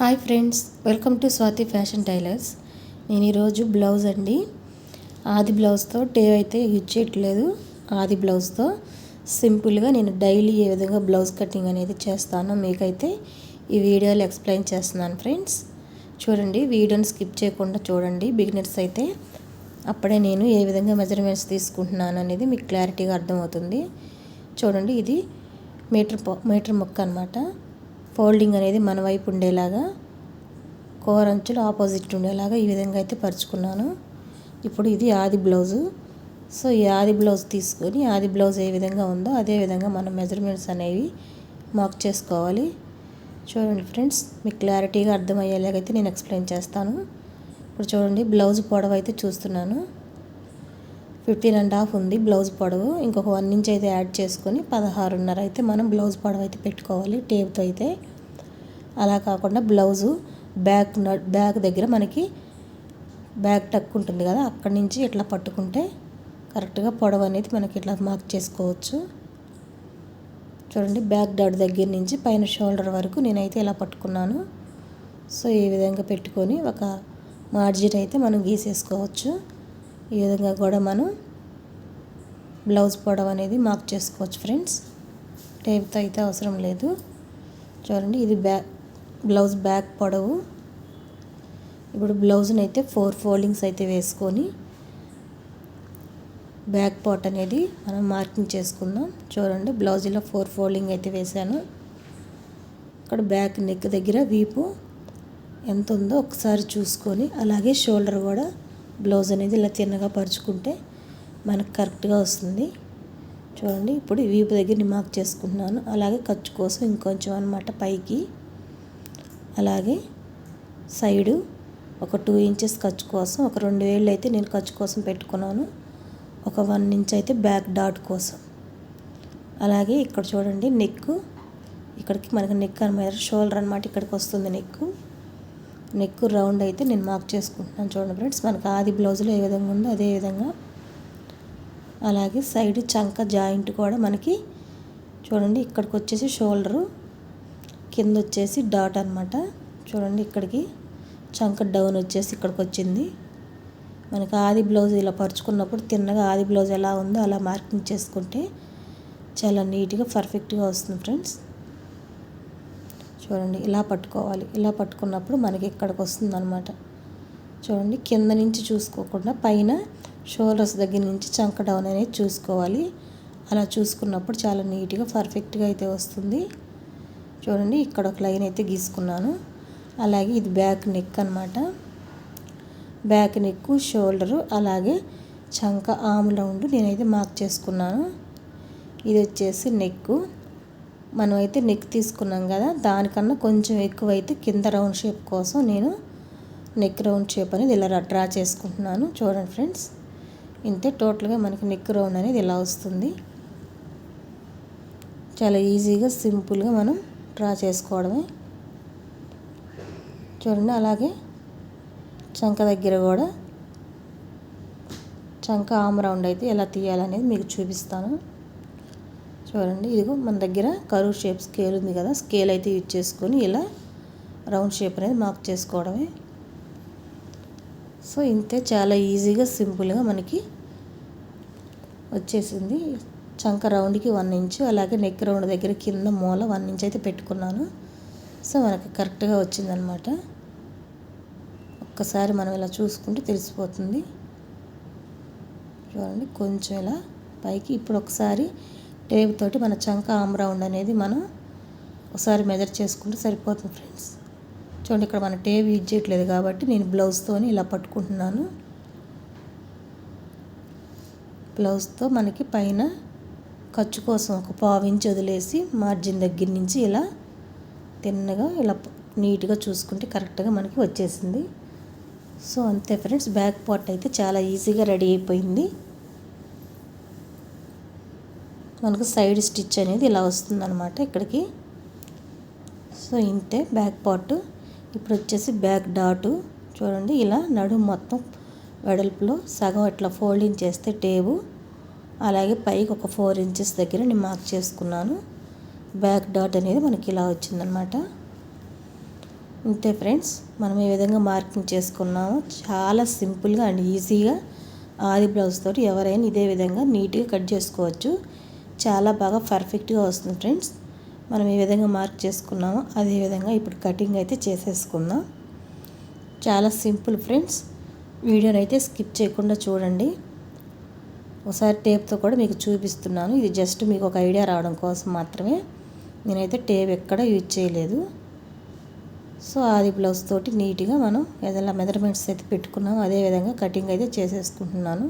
Hi friends welcome to Swathi fashion tailors. నేను ఈరోజు blouse అండి. ఆది బ్లౌజ్తో టే అయితే యూజ్ చేయట్లేదు. ఆది బ్లౌజ్తో సింపుల్గా నేను డైలీ ఏ విధంగా బ్లౌజ్ కటింగ్ అనేది చేస్తానో మీకైతే ఈ వీడియోలో ఎక్స్ప్లెయిన్ చేస్తున్నాను ఫ్రెండ్స్. చూడండి వీడియోని స్కిప్ చేయకుండా చూడండి. బిగినర్స్ అయితే అప్పుడే నేను ఏ విధంగా మెజర్మెంట్స్ తీసుకుంటున్నాను అనేది మీకు క్లారిటీగా అర్థమవుతుంది. చూడండి ఇది మీటర్ మీటర్ మొక్క అనమాట ఫోల్డింగ్ అనేది మన వైపు ఉండేలాగా కోరంచులు ఆపోజిట్ ఉండేలాగా ఈ విధంగా అయితే పరుచుకున్నాను. ఇప్పుడు ఇది ఆది బ్లౌజు. సో ఈ ఆది బ్లౌజ్ తీసుకొని ఆది బ్లౌజ్ ఏ విధంగా ఉందో అదే విధంగా మనం మెజర్మెంట్స్ అనేవి మార్క్ చేసుకోవాలి. చూడండి ఫ్రెండ్స్ మీకు క్లారిటీగా అర్థమయ్యేలాగైతే నేను ఎక్స్ప్లెయిన్ చేస్తాను. ఇప్పుడు చూడండి బ్లౌజ్ పొడవు అయితే చూస్తున్నాను. ఫిఫ్టీన్ అండ్ హాఫ్ ఉంది బ్లౌజ్ పొడవు. ఇంకొక వన్ ఇంచ్ అయితే యాడ్ చేసుకొని పదహారున్నర అయితే మనం బ్లౌజ్ పొడవు అయితే పెట్టుకోవాలి టేప్తో అయితే. అలా కాకుండా బ్లౌజు బ్యాక్ బ్యాక్ దగ్గర మనకి బ్యాక్ టక్ ఉంటుంది కదా అక్కడి నుంచి ఇట్లా పట్టుకుంటే కరెక్ట్గా పొడవు అనేది మనకి ఇట్లా మార్క్ చేసుకోవచ్చు. చూడండి బ్యాక్ డాట్ దగ్గర నుంచి పైన షోల్డర్ వరకు నేనైతే ఇలా పట్టుకున్నాను. సో ఈ విధంగా పెట్టుకొని ఒక మార్జిన్ అయితే మనం గీసేసుకోవచ్చు. ఈ విధంగా కూడా మనం బ్లౌజ్ పొడవు అనేది మార్క్ చేసుకోవచ్చు ఫ్రెండ్స్. టేప్తో అయితే అవసరం లేదు. చూడండి ఇది బ్యాక్ బ్లౌజ్ బ్యాక్ పొడవు. ఇప్పుడు బ్లౌజ్ని అయితే ఫోర్ ఫోల్డింగ్స్ అయితే వేసుకొని బ్యాక్ పార్ట్ అనేది మనం మార్కింగ్ చేసుకుందాం. చూడండి బ్లౌజ్లో ఫోర్ ఫోల్డింగ్ అయితే వేసాను ఇక్కడ బ్యాక్ నెక్ దగ్గర వీపు ఎంత ఉందో ఒకసారి చూసుకొని అలాగే షోల్డర్ కూడా బ్లౌజ్ అనేది ఇలా తిన్నగా పరుచుకుంటే మనకు కరెక్ట్గా వస్తుంది. చూడండి ఇప్పుడు వీపు దగ్గర మార్క్ చేసుకుంటున్నాను. అలాగే ఖర్చు కోసం ఇంకొంచెం అనమాట పైకి. అలాగే సైడు ఒక టూ ఇంచెస్ ఖర్చు కోసం ఒక రెండు వేళ్ళు అయితే నేను ఖర్చు కోసం పెట్టుకున్నాను. ఒక వన్ ఇంచ్ అయితే బ్యాక్ డాట్ కోసం. అలాగే ఇక్కడ చూడండి నెక్ ఇక్కడికి మనకి నెక్ అనమాట షోల్డర్ అనమాట ఇక్కడికి వస్తుంది నెక్ నెక్ రౌండ్ అయితే నేను మార్క్ చేసుకుంటున్నాను చూడండి ఫ్రెండ్స్. మనకి ఆది బ్లౌజ్లో ఏ విధంగా ఉందో అదే విధంగా. అలాగే సైడ్ చంక జాయింట్ కూడా మనకి చూడండి ఇక్కడికి వచ్చేసి షోల్డరు కింద వచ్చేసి డాట్ అనమాట చూడండి ఇక్కడికి చంక డౌన్ వచ్చేసి ఇక్కడికి వచ్చింది. మనకి ఆది బ్లౌజ్ ఇలా పరుచుకున్నప్పుడు తిన్నగా ఆది బ్లౌజ్ ఎలా ఉందో అలా మార్కింగ్ చేసుకుంటే చాలా నీట్గా పర్ఫెక్ట్గా వస్తుంది ఫ్రెండ్స్. చూడండి ఇలా పట్టుకోవాలి. ఇలా పట్టుకున్నప్పుడు మనకి ఇక్కడికి వస్తుంది అనమాట చూడండి కింద నుంచి చూసుకోకుండా పైన షోల్డర్స్ దగ్గర నుంచి చంక డౌన్ అనేది చూసుకోవాలి. అలా చూసుకున్నప్పుడు చాలా నీట్గా పర్ఫెక్ట్గా అయితే వస్తుంది. చూడండి ఇక్కడ ఒక లైన్ అయితే గీసుకున్నాను. అలాగే ఇది బ్యాక్ నెక్ అనమాట బ్యాక్ నెక్ షోల్డరు అలాగే చంక ఆమ్ రౌండ్ నేనైతే మార్క్ చేసుకున్నాను. ఇది వచ్చేసి నెక్ మనం అయితే నెక్ తీసుకున్నాం కదా దానికన్నా కొంచెం ఎక్కువ అయితే కింద రౌండ్ షేప్ కోసం నేను నెక్ రౌండ్ షేప్ అనేది ఇలా డ్రా చేసుకుంటున్నాను. చూడండి ఫ్రెండ్స్ ఇంతే టోటల్గా మనకి నెక్ రౌండ్ అనేది ఇలా వస్తుంది. చాలా ఈజీగా సింపుల్గా మనం డ్రా చేసుకోవడమే. చూడండి అలాగే చంక దగ్గర కూడా చంక ఆమ్ రౌండ్ అయితే ఎలా తీయాలనేది మీకు చూపిస్తాను. చూడండి ఇదిగో మన దగ్గర కరువు షేప్ స్కేల్ ఉంది కదా స్కేల్ అయితే యూజ్ చేసుకొని ఇలా రౌండ్ షేప్ అనేది మార్క్ చేసుకోవడమే. సో ఇంతే చాలా ఈజీగా సింపుల్గా మనకి వచ్చేసింది. చంక రౌండ్కి వన్ ఇంచు అలాగే నెక్ రౌండ్ దగ్గర కింద మూల వన్ ఇంచ్ అయితే పెట్టుకున్నాను. సో మనకి కరెక్ట్గా వచ్చిందనమాట ఒక్కసారి మనం ఇలా చూసుకుంటే తెలిసిపోతుంది. చూడండి కొంచెం ఇలా పైకి ఇప్పుడు ఒకసారి టేప్ తోటి మన చంక ఆమ్ రౌండ్ అనేది మనం ఒకసారి మెజర్ చేసుకుంటే సరిపోతుంది ఫ్రెండ్స్ చూడండి ఇక్కడ మన టేప్ యూజ్ చేయట్లేదు కాబట్టి నేను బ్లౌజ్తో ఇలా పట్టుకుంటున్నాను. బ్లౌజ్తో మనకి పైన ఖర్చు కోసం ఒక పావు ఇంచ్ వదిలేసి మార్జిన్ దగ్గర నుంచి ఇలా తిన్నగా ఇలా నీట్గా చూసుకుంటే కరెక్ట్గా మనకి వచ్చేసింది. సో అంతే ఫ్రెండ్స్ బ్యాక్ పార్ట్ అయితే చాలా ఈజీగా రెడీ అయిపోయింది. మనకు సైడ్ స్టిచ్ అనేది ఇలా వస్తుందన్నమాట ఇక్కడికి. సో ఇంతే బ్యాక్ పార్ట్. ఇప్పుడు వచ్చేసి బ్యాక్ డాటు. చూడండి ఇలా నడుము మొత్తం వెడల్పులో సగం ఇట్లా ఫోల్డింగ్ చేస్తే టేబు. అలాగే పైకి ఒక ఫోర్ ఇంచెస్ దగ్గర నేను మార్క్ చేసుకున్నాను. బ్యాక్ డాట్ అనేది మనకి ఇలా వచ్చిందనమాట ఇంతే ఫ్రెండ్స్ మనం ఏ విధంగా మార్కింగ్ చేసుకున్నామో. చాలా సింపుల్గా అండ్ ఈజీగా. ఆది బ్లౌజ్ తోటి ఎవరైనా ఇదే విధంగా నీట్గా కట్ చేసుకోవచ్చు. చాలా బాగా పర్ఫెక్ట్గా వస్తుంది ఫ్రెండ్స్. మనం ఏ విధంగా మార్క్ చేసుకున్నామో అదే విధంగా ఇప్పుడు కటింగ్ అయితే చేసేసుకుందాం. చాలా సింపుల్ ఫ్రెండ్స్. వీడియోని అయితే స్కిప్ చేయకుండా చూడండి. ఒకసారి టేప్తో కూడా మీకు చూపిస్తున్నాను. ఇది జస్ట్ మీకు ఒక ఐడియా రావడం కోసం మాత్రమే. నేనైతే టేప్ ఎక్కడ యూజ్ చేయలేదు. సో ఆది బ్లౌజ్ తోటి నీట్గా మనం ఏదైనా మెజర్మెంట్స్ అయితే పెట్టుకున్నాం అదేవిధంగా కటింగ్ అయితే చేసేసుకుంటున్నాను.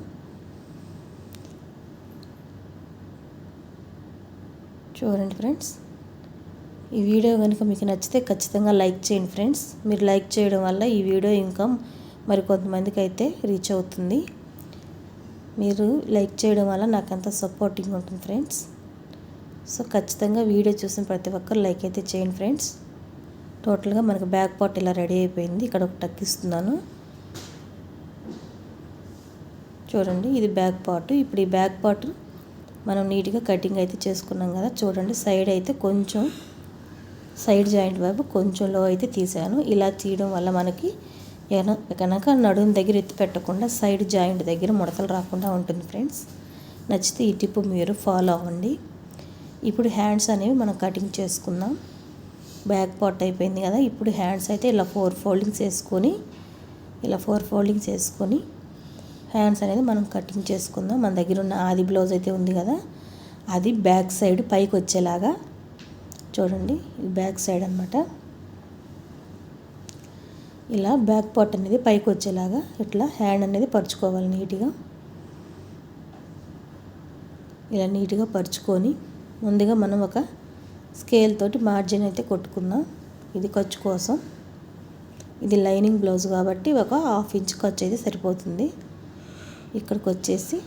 చూడండి ఫ్రెండ్స్. ఈ వీడియో కనుక మీకు నచ్చితే ఖచ్చితంగా లైక్ చేయండి ఫ్రెండ్స్. మీరు లైక్ చేయడం వల్ల ఈ వీడియో ఇంకా మరి కొంతమందికి అయితే రీచ్ అవుతుంది. మీరు లైక్ చేయడం వల్ల నాకు అంత సపోర్టింగ్ ఉంటుంది ఫ్రెండ్స్. సో ఖచ్చితంగా వీడియో చూసిన ప్రతి ఒక్కరు లైక్ అయితే చేయండి ఫ్రెండ్స్. టోటల్గా మనకు బ్యాక్ పార్ట్ ఇలా రెడీ అయిపోయింది. ఇక్కడ ఒక టక్కిస్తున్నాను చూడండి ఇది బ్యాక్ పార్ట్. ఇప్పుడు ఈ బ్యాక్ పార్ట్ మనం నీట్గా కటింగ్ అయితే చేసుకున్నాం కదా చూడండి సైడ్ అయితే కొంచెం సైడ్ జాయింట్ వైపు కొంచెం లో అయితే తీసాను. ఇలా తీయడం వల్ల మనకి కనుక నడుము దగ్గర ఎత్తి పెట్టకుండా సైడ్ జాయింట్ దగ్గర ముడతలు రాకుండా ఉంటుంది ఫ్రెండ్స్. నచ్చితే ఈ టిప్ మీరు ఫాలో అవ్వండి. ఇప్పుడు హ్యాండ్స్ అనేవి మనం కటింగ్ చేసుకుందాం. బ్యాక్ పార్ట్ అయిపోయింది కదా ఇప్పుడు హ్యాండ్స్ అయితే ఇలా ఫోర్ ఫోల్డింగ్స్ వేసుకొని ఇలా ఫోర్ ఫోల్డింగ్స్ వేసుకొని హ్యాండ్స్ అనేది మనం కటింగ్ చేసుకుందాం. మన దగ్గర ఉన్న ఆది బ్లౌజ్ అయితే ఉంది కదా అది బ్యాక్ సైడ్ పైకి వచ్చేలాగా చూడండి బ్యాక్ సైడ్ అనమాట ఇలా బ్యాక్ పార్ట్ అనేది పైకి వచ్చేలాగా ఇట్లా హ్యాండ్ అనేది పరుచుకోవాలి నీట్గా. ఇలా నీట్గా పరుచుకొని ముందుగా మనం ఒక స్కేల్ తోటి మార్జిన్ అయితే కొట్టుకుందాం. ఇది ఖర్చు కోసం. ఇది లైనింగ్ బ్లౌజ్ కాబట్టి ఒక హాఫ్ ఇంచ్ ఖర్చు అయితే సరిపోతుంది. ఇక్కడికి వచ్చేసి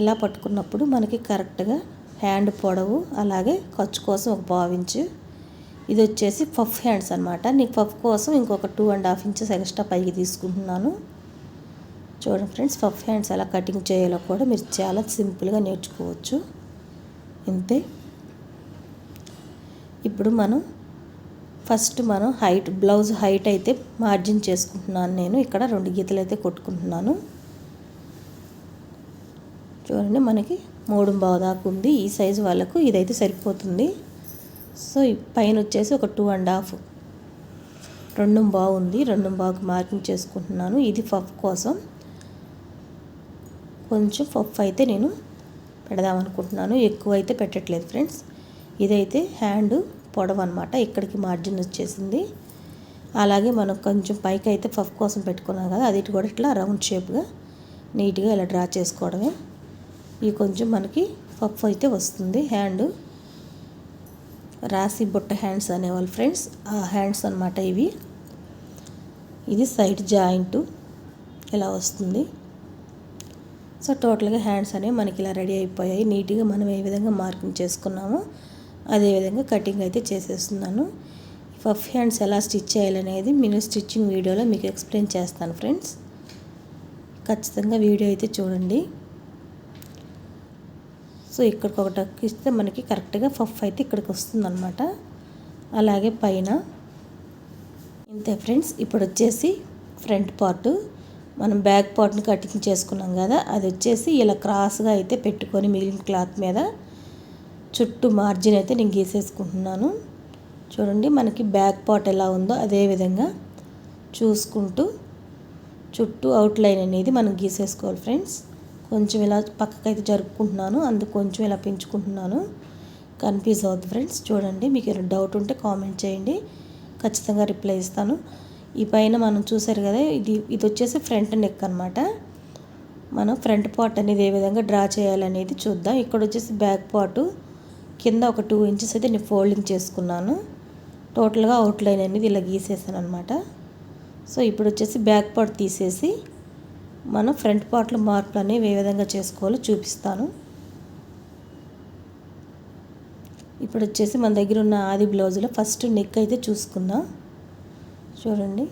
ఇలా పట్టుకున్నప్పుడు మనకి కరెక్ట్గా హ్యాండ్ పొడవు అలాగే ఖర్చు కోసం ఒక పావు ఇంచు. ఇది వచ్చేసి పఫ్ హ్యాండ్స్ అనమాట నీకు పఫ్ కోసం ఇంకొక two and half inches extra పైకి తీసుకుంటున్నాను. చూడండి ఫ్రెండ్స్ పఫ్ హ్యాండ్స్ ఎలా కటింగ్ చేయాలో కూడా మీరు చాలా సింపుల్గా నేర్చుకోవచ్చు. ఇంతే. ఇప్పుడు మనం ఫస్ట్ మనం హైట్ బ్లౌజ్ హైట్ అయితే మార్జిన్ చేసుకుంటున్నాను నేను. ఇక్కడ రెండు గీతలు అయితే కొట్టుకుంటున్నాను. చూడండి మనకి మూడు బావు దాకా ఉంది. ఈ సైజు వాళ్ళకు ఇదైతే సరిపోతుంది. సో పైన వచ్చేసి ఒక టూ అండ్ హాఫ్ రెండు బాగుంది రెండు బాగు మార్కింగ్ చేసుకుంటున్నాను. ఇది పఫ్ కోసం. కొంచెం పఫ్ అయితే నేను పెడదాం అనుకుంటున్నాను. ఎక్కువ అయితే పెట్టట్లేదు ఫ్రెండ్స్. ఇదైతే హ్యాండ్ పొడవు అనమాట ఇక్కడికి మార్జిన్ వచ్చేసింది. అలాగే మనం కొంచెం పైకి అయితే పఫ్ కోసం పెట్టుకున్నాం కదా అది కూడా ఇట్లా రౌండ్ షేప్గా నీట్గా ఇలా డ్రా చేసుకోవడమే. ఈ కొంచెం మనకి పఫ్ అయితే వస్తుంది. హ్యాండ్ రాసి బుట్ట హ్యాండ్స్ అనేవాళ్ళు ఫ్రెండ్స్. ఆ హ్యాండ్స్ అనమాట ఇవి. ఇది సైడ్ జాయింట్ ఇలా వస్తుంది. సో టోటల్గా హ్యాండ్స్ అనేవి మనకి ఇలా రెడీ అయిపోయాయి. నీట్గా మనం ఏ విధంగా మార్కింగ్ చేసుకున్నామో అదేవిధంగా కటింగ్ అయితే చేసేస్తున్నాను. పఫ్ హ్యాండ్స్ ఎలా స్టిచ్ చేయాలనేది నేను స్టిచ్చింగ్ వీడియోలో మీకు ఎక్స్ప్లెయిన్ చేస్తాను ఫ్రెండ్స్. ఖచ్చితంగా వీడియో అయితే చూడండి. సో ఇక్కడికి ఒక టక్ ఇస్తే మనకి కరెక్ట్గా పఫ్ అయితే ఇక్కడికి వస్తుందన్నమాట అలాగే పైన ఇంతే ఫ్రెండ్స్ ఇప్పుడు వచ్చేసి ఫ్రంట్ పార్ట్. మనం బ్యాక్ పార్ట్ని కటింగ్ చేసుకున్నాం కదా అది వచ్చేసి ఇలా క్రాస్గా అయితే పెట్టుకొని మిగిలిన క్లాత్ మీద చుట్టూ మార్జిన్ అయితే నేను గీసేసుకుంటున్నాను. చూడండి మనకి బ్యాక్ పార్ట్ ఎలా ఉందో అదే విధంగా చూసుకుంటూ చుట్టూ అవుట్లైన్ అనేది మనం గీసేసుకోవాలి ఫ్రెండ్స్. కొంచెం ఇలా పక్కకైతే జరుపుకుంటున్నాను. అందుకు కొంచెం ఇలా పెంచుకుంటున్నాను. కన్ఫ్యూజ్ అవుతుంది ఫ్రెండ్స్. చూడండి మీకు ఏమైనా డౌట్ ఉంటే కామెంట్ చేయండి. ఖచ్చితంగా రిప్లై ఇస్తాను. ఈ పైన మనం చూసారు కదా ఇది ఇది వచ్చేసి ఫ్రంట్ నెక్ అనమాట మనం ఫ్రంట్ పార్ట్ అనేది ఏ విధంగా డ్రా చేయాలనేది చూద్దాం. ఇక్కడ వచ్చేసి బ్యాక్ పార్ట్ కింద ఒక టూ ఇంచెస్ అయితే నేను ఫోల్డింగ్ చేసుకున్నాను. టోటల్గా అవుట్లైన్ అనేది ఇలా గీసేసాను అనమాట సో ఇప్పుడు వచ్చేసి బ్యాక్ పార్ట్ తీసేసి మనం ఫ్రంట్ పార్ట్లో మార్పులు అనేవి ఏ విధంగా చేసుకోవాలో చూపిస్తాను. ఇప్పుడు వచ్చేసి మన దగ్గర ఉన్న ఆది బ్లౌజ్లో ఫస్ట్ నెక్ అయితే చూసుకుందాం. చూడండి.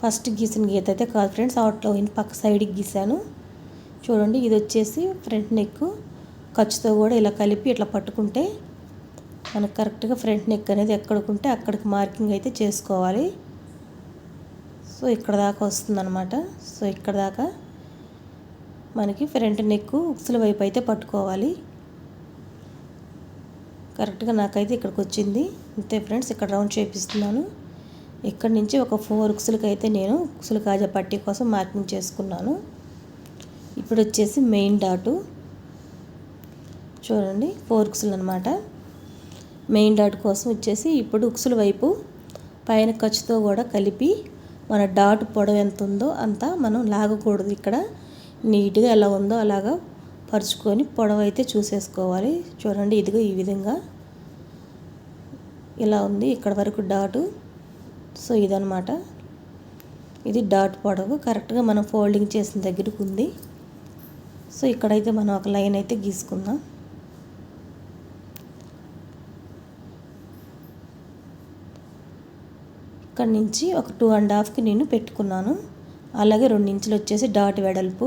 ఫస్ట్ గీసిన గీత అయితే కాదు ఫ్రెండ్స్ అవుట్లో పక్క సైడ్కి గీసాను. చూడండి ఇది వచ్చేసి ఫ్రంట్ నెక్ ఖర్చుతో కూడా ఇలా కలిపి ఇట్లా పట్టుకుంటే మనకు కరెక్ట్గా ఫ్రంట్ నెక్ అనేది ఎక్కడికి ఉంటే అక్కడికి మార్కింగ్ అయితే చేసుకోవాలి. సో ఇక్కడ దాకా వస్తుందన్నమాట. సో ఇక్కడ దాకా మనకి ఫ్రంట్ నెక్ ఉక్సుల వైపు అయితే పట్టుకోవాలి. కరెక్ట్గా నాకైతే ఇక్కడికి వచ్చింది. అంతే ఫ్రెండ్స్ ఇక్కడ రౌండ్ చేపిస్తున్నాను. ఇక్కడ నుంచి ఒక ఫోర్ ఉక్సులకి అయితే నేను ఉక్సుల కాజా పట్టీ కోసం మార్కింగ్ చేసుకున్నాను. ఇప్పుడు వచ్చేసి మెయిన్ డాటు. చూడండి ఫోర్ ఉక్సులు అనమాట మెయిన్ డాట్ కోసం వచ్చేసి ఇప్పుడు ఉక్సుల వైపు పైన ఖర్చుతో కూడా కలిపి మన డాట్ పొడవు ఎంత ఉందో అంత మనం లాగకూడదు. ఇక్కడ నీట్గా ఎలా ఉందో అలాగా పరుచుకొని పొడవు అయితే చూసేసుకోవాలి. చూడండి ఇదిగో ఈ విధంగా ఇలా ఉంది. ఇక్కడ వరకు డాటు. సో ఇదనమాట ఇది డాట్ పొడవు. కరెక్ట్గా మనం ఫోల్డింగ్ చేసిన దగ్గరకు ఉంది. సో ఇక్కడైతే మనం ఒక లైన్ అయితే గీసుకుందాం. అక్కడి నుంచి ఒక టూ అండ్ హాఫ్కి నేను పెట్టుకున్నాను. అలాగే రెండు ఇంచులు వచ్చేసి డాట్ వెడల్పు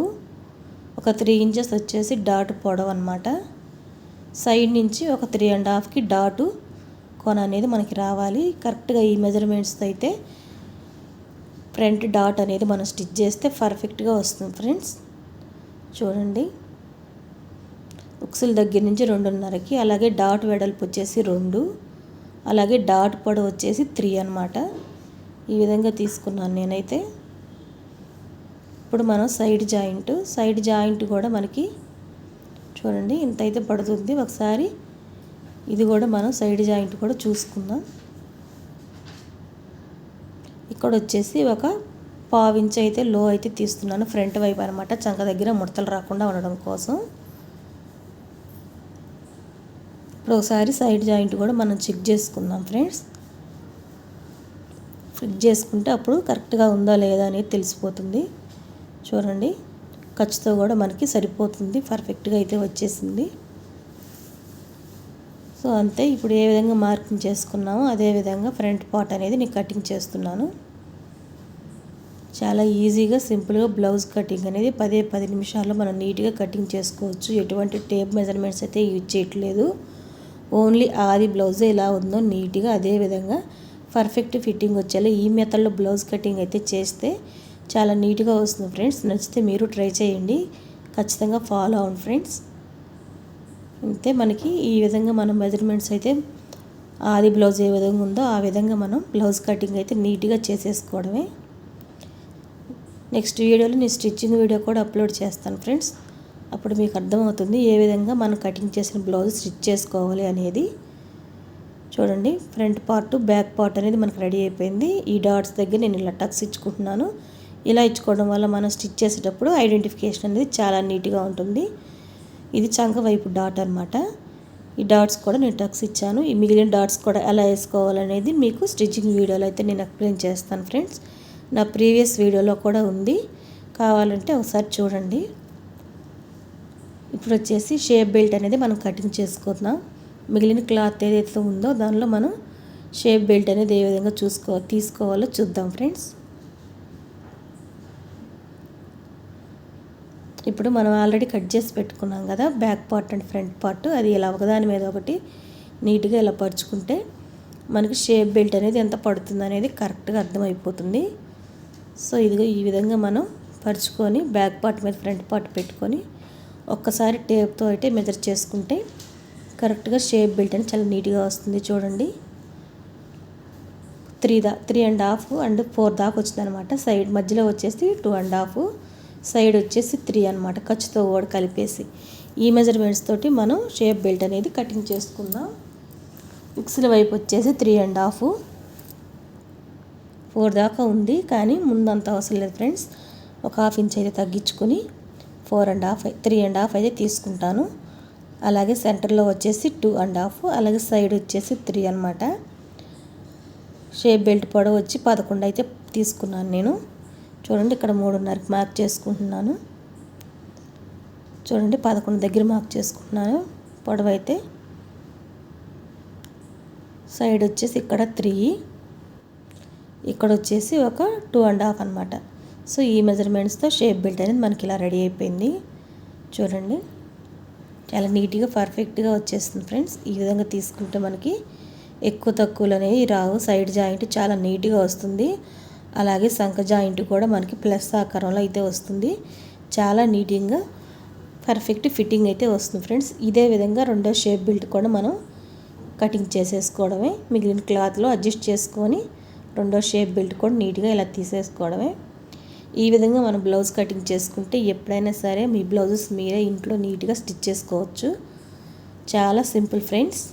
ఒక త్రీ ఇంచెస్ వచ్చేసి డాట్ పొడవు అనమాట సైడ్ నుంచి ఒక త్రీ అండ్ హాఫ్కి డాటు కొన అనేది మనకి రావాలి. కరెక్ట్గా ఈ మెజర్మెంట్స్తో అయితే ఫ్రంట్ డాట్ అనేది మనం స్టిచ్ చేస్తే పర్ఫెక్ట్గా వస్తుంది ఫ్రెండ్స్. చూడండి. ఉక్సుల దగ్గర నుంచి రెండున్నరకి అలాగే డాట్ వెడల్పు వచ్చేసి రెండు అలాగే డాట్ పొడవు వచ్చేసి త్రీ అనమాట ఈ విధంగా తీసుకున్నాను నేనైతే. ఇప్పుడు మనం సైడ్ జాయింట్ సైడ్ జాయింట్ కూడా మనకి చూడండి ఇంత అయితే పడుతుంది. ఒకసారి ఇది కూడా మనం సైడ్ జాయింట్ కూడా చూసుకుందాం. ఇక్కడ వచ్చేసి ఒక పావించ్ అయితే లో అయితే తీస్తున్నాను. ఫ్రంట్ వైపు అనమాట చంక దగ్గర ముడతలు రాకుండా ఉండడం కోసం. ఇప్పుడు ఒకసారి సైడ్ జాయింట్ కూడా మనం చెక్ చేసుకుందాం ఫ్రెండ్స్. చెక్ చేసుకుంటే అప్పుడు కరెక్ట్గా ఉందా లేదా అనేది తెలిసిపోతుంది. చూడండి. ఖర్చుతో కూడా మనకి సరిపోతుంది. పర్ఫెక్ట్గా అయితే వచ్చేసింది. సో అంతే. ఇప్పుడు ఏ విధంగా మార్కింగ్ చేసుకున్నామో అదే విధంగా ఫ్రంట్ పార్ట్ అనేది నేను కటింగ్ చేస్తున్నాను. చాలా ఈజీగా సింపుల్గా బ్లౌజ్ కటింగ్ అనేది పదే పది నిమిషాల్లో మనం నీట్గా కటింగ్ చేసుకోవచ్చు. ఎటువంటి టేప్ మెజర్మెంట్స్ అయితే యూజ్ చేయట్లేదు. ఓన్లీ ఆది బ్లౌజ్ ఎలా ఉందో నీట్గా అదే విధంగా పర్ఫెక్ట్ ఫిట్టింగ్ వచ్చేలా ఈ మెథడ్లో బ్లౌజ్ కటింగ్ అయితే చేస్తే చాలా నీట్గా వస్తుంది ఫ్రెండ్స్. నచ్చితే మీరు ట్రై చేయండి. ఖచ్చితంగా ఫాలో అవ్వండి ఫ్రెండ్స్. అంతే మనకి ఈ విధంగా మనం మెజర్మెంట్స్ అయితే ఆది బ్లౌజ్ ఏ విధంగా ఉందో ఆ విధంగా మనం బ్లౌజ్ కటింగ్ అయితే నీట్గా చేసేసుకోవడమే. నెక్స్ట్ వీడియోలో నేను స్టిచ్చింగ్ వీడియో కూడా అప్లోడ్ చేస్తాను ఫ్రెండ్స్. అప్పుడు మీకు అర్థమవుతుంది ఏ విధంగా మనం కటింగ్ చేసిన బ్లౌజ్ స్టిచ్ చేసుకోవాలి అనేది. చూడండి ఫ్రంట్ పార్ట్ బ్యాక్ పార్ట్ అనేది మనకు రెడీ అయిపోయింది. ఈ డాట్స్ దగ్గర నేను ఇలా టక్స్ ఇచ్చుకుంటున్నాను. ఇలా ఇచ్చుకోవడం వల్ల మనం స్టిచ్ చేసేటప్పుడు ఐడెంటిఫికేషన్ అనేది చాలా నీట్గా ఉంటుంది. ఇది చంక వైపు డాట్ అనమాట ఈ డాట్స్ కూడా నేను టక్స్ ఇచ్చాను. ఈ మిగిలిన డాట్స్ కూడా ఎలా వేసుకోవాలనేది మీకు స్టిచ్చింగ్ వీడియోలో అయితే నేను ఎక్స్ప్లెయిన్ చేస్తాను ఫ్రెండ్స్. నా ప్రీవియస్ వీడియోలో కూడా ఉంది. కావాలంటే ఒకసారి చూడండి. ఇప్పుడు వచ్చేసి షేప్ బెల్ట్ అనేది మనం కటింగ్ చేసుకుందాం మిగిలిన క్లాత్ ఏదైతే ఉందో దానిలో మనం షేప్ బెల్ట్ అనేది ఏ విధంగా చూసుకో తీసుకోవాలో చూద్దాం ఫ్రెండ్స్. ఇప్పుడు మనం ఆల్రెడీ కట్ చేసి పెట్టుకున్నాం కదా back part and front part. అది ఇలా ఒకదాని మీద ఒకటి నీట్గా ఇలా పరుచుకుంటే మనకి షేప్ బెల్ట్ అనేది ఎంత పడుతుంది అనేది కరెక్ట్గా అర్థమైపోతుంది. సో ఇదిగో ఈ విధంగా మనం పరుచుకొని బ్యాక్ పార్ట్ మీద ఫ్రంట్ పార్ట్ పెట్టుకొని ఒక్కసారి టేప్తో అయితే మెజర్ చేసుకుంటే కరెక్ట్గా షేప్ బెల్ట్ అని చాలా నీట్గా వస్తుంది చూడండి. Three the three and half and four దాకా వచ్చింది అనమాట సైడ్ మధ్యలో వచ్చేసి టూ అండ్ హాఫ్ సైడ్ వచ్చేసి త్రీ అనమాట ఖర్చుతో కూడా కలిపేసి. ఈ మెజర్మెంట్స్ తోటి మనం షేప్ బెల్ట్ అనేది కటింగ్ చేసుకుందాం. ఉక్సుల వైపు వచ్చేసి త్రీ అండ్ హాఫ్ ఫోర్ దాకా ఉంది కానీ ముందంత అవసరం లేదు ఫ్రెండ్స్. ఒక హాఫ్ ఇంచ్ అయితే తగ్గించుకొని four and half three and half అయితే తీసుకుంటాను. అలాగే సెంటర్లో వచ్చేసి టూ అండ్ హాఫ్ అలాగే సైడ్ వచ్చేసి త్రీ అనమాట షేప్ బెల్ట్ పొడవు వచ్చి పదకొండు అయితే తీసుకున్నాను నేను. చూడండి ఇక్కడ మూడున్నరకి మార్క్ చేసుకుంటున్నాను. చూడండి పదకొండు దగ్గర మార్క్ చేసుకుంటున్నాను. పొడవు అయితే సైడ్ వచ్చేసి ఇక్కడ త్రీ ఇక్కడ వచ్చేసి ఒక టూ అండ్ హాఫ్ అనమాట సో ఈ మెజర్మెంట్స్తో షేప్ బెల్ట్ అనేది మనకి ఇలా రెడీ అయిపోయింది. చూడండి. చాలా నీట్గా పర్ఫెక్ట్గా వచ్చేస్తుంది ఫ్రెండ్స్. ఈ విధంగా తీసుకుంటే మనకి ఎక్కువ తక్కువలు అనేవి రావు. సైడ్ జాయింట్ చాలా నీట్గా వస్తుంది. అలాగే సంఖ జాయింట్ కూడా మనకి ప్లస్ ఆకారంలో అయితే వస్తుంది. చాలా నీట్గా పర్ఫెక్ట్ ఫిట్టింగ్ అయితే వస్తుంది ఫ్రెండ్స్. ఇదే విధంగా రెండో షేప్ బెల్ట్ కూడా మనం కటింగ్ చేసేసుకోవడమే. మిగిలిన క్లాత్లో అడ్జస్ట్ చేసుకొని రెండో షేప్ బెల్ట్ కూడా నీట్గా ఇలా తీసేసుకోవడమే. ఈ విధంగా మనం బ్లౌజ్ కటింగ్ చేసుకుంటే ఎప్పుడైనా సరే మీ బ్లౌజెస్ మీరే ఇంట్లో నీట్గా స్టిచ్ చేసుకోవచ్చు. చాలా సింపుల్ ఫ్రెండ్స్.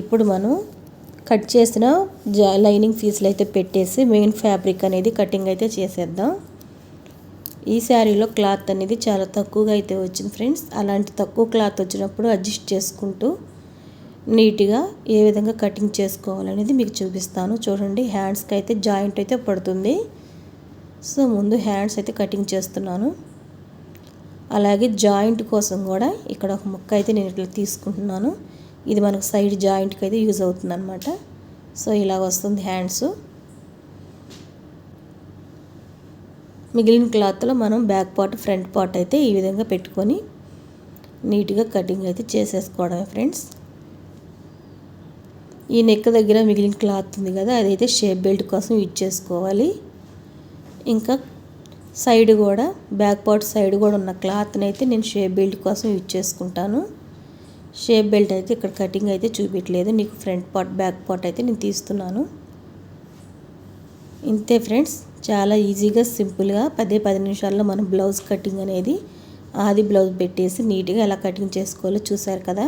ఇప్పుడు మనం కట్ చేసిన జా లైనింగ్ పీస్లు అయితే పెట్టేసి మెయిన్ ఫ్యాబ్రిక్ అనేది కటింగ్ అయితే చేసేద్దాం. ఈ శారీలో క్లాత్ అనేది చాలా తక్కువగా అయితే వచ్చింది ఫ్రెండ్స్. అలాంటి తక్కువ క్లాత్ వచ్చినప్పుడు అడ్జస్ట్ చేసుకుంటూ నీట్గా ఏ విధంగా కటింగ్ చేసుకోవాలనేది మీకు చూపిస్తాను. చూడండి హ్యాండ్స్కి అయితే జాయింట్ అయితే పడుతుంది. సో ముందు హ్యాండ్స్ అయితే కటింగ్ చేస్తున్నాను. అలాగే జాయింట్ కోసం కూడా ఇక్కడ ఒక ముక్క అయితే నేను ఇట్లా తీసుకుంటున్నాను. ఇది మనకు సైడ్ జాయింట్కి అయితే యూజ్ అవుతుంది అనమాట సో ఇలా వస్తుంది హ్యాండ్స్. మిగిలిన క్లాత్లో మనం బ్యాక్ పార్ట్ ఫ్రంట్ పార్ట్ అయితే ఈ విధంగా పెట్టుకొని నీట్గా కటింగ్ అయితే చేసేసుకోవడమే ఫ్రెండ్స్. ఈ నెక్ దగ్గర మిగిలిన క్లాత్ ఉంది కదా అదైతే షేప్ బెల్ట్ కోసం యూజ్ చేసుకోవాలి. ఇంకా సైడ్ కూడా బ్యాక్ పార్ట్ సైడ్ కూడా ఉన్న క్లాత్ని అయితే నేను షేప్ బెల్ట్ కోసం యూజ్ చేసుకుంటాను. షేప్ బెల్ట్ అయితే ఇక్కడ కటింగ్ అయితే చూపించలేదు నీకు ఫ్రంట్ పార్ట్ బ్యాక్ పార్ట్ అయితే నేను తీస్తున్నాను. ఇంతే ఫ్రెండ్స్ చాలా ఈజీగా సింపుల్గా పదే పది నిమిషాల్లో మనం బ్లౌజ్ కటింగ్ అనేది ఆది బ్లౌజ్ పెట్టేసి నీట్గా ఎలా కటింగ్ చేసుకోవాలో చూసారు కదా?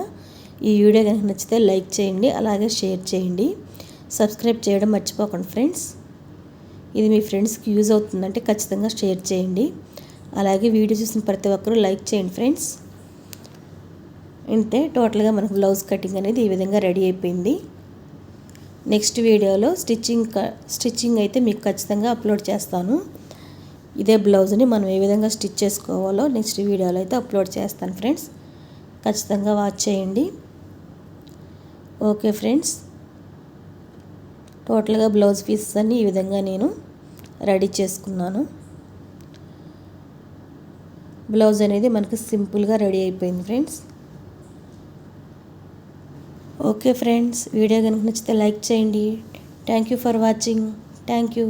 ఈ వీడియో కనుక నచ్చితే లైక్ చేయండి అలాగే షేర్ చేయండి. సబ్స్క్రైబ్ చేయడం మర్చిపోకండి ఫ్రెండ్స్. ఇది మీ ఫ్రెండ్స్కి యూజ్ అవుతుందంటే ఖచ్చితంగా షేర్ చేయండి. అలాగే వీడియో చూసిన ప్రతి ఒక్కరూ లైక్ చేయండి ఫ్రెండ్స్. ఇంతే టోటల్గా మనకు బ్లౌజ్ కటింగ్ అనేది ఈ విధంగా రెడీ అయిపోయింది. నెక్స్ట్ వీడియోలో స్టిచ్చింగ్ స్టిచ్చింగ్ అయితే మీకు ఖచ్చితంగా అప్లోడ్ చేస్తాను. ఇదే బ్లౌజ్ని మనం ఏ విధంగా స్టిచ్ చేసుకోవాలో నెక్స్ట్ వీడియోలో అయితే అప్లోడ్ చేస్తాను ఫ్రెండ్స్. ఖచ్చితంగా వాచ్ చేయండి. Okay friends. టోటల్గా బ్లౌజ్ పీసెస్ అన్నీ ఈ విధంగా నేను రెడీ చేసుకున్నాను. బ్లౌజ్ అనేది మనకు సింపుల్గా రెడీ అయిపోయింది ఫ్రెండ్స్. ఓకే ఫ్రెండ్స్ వీడియో కనుక నచ్చితే లైక్ చేయండి. Thank you for watching. Thank you.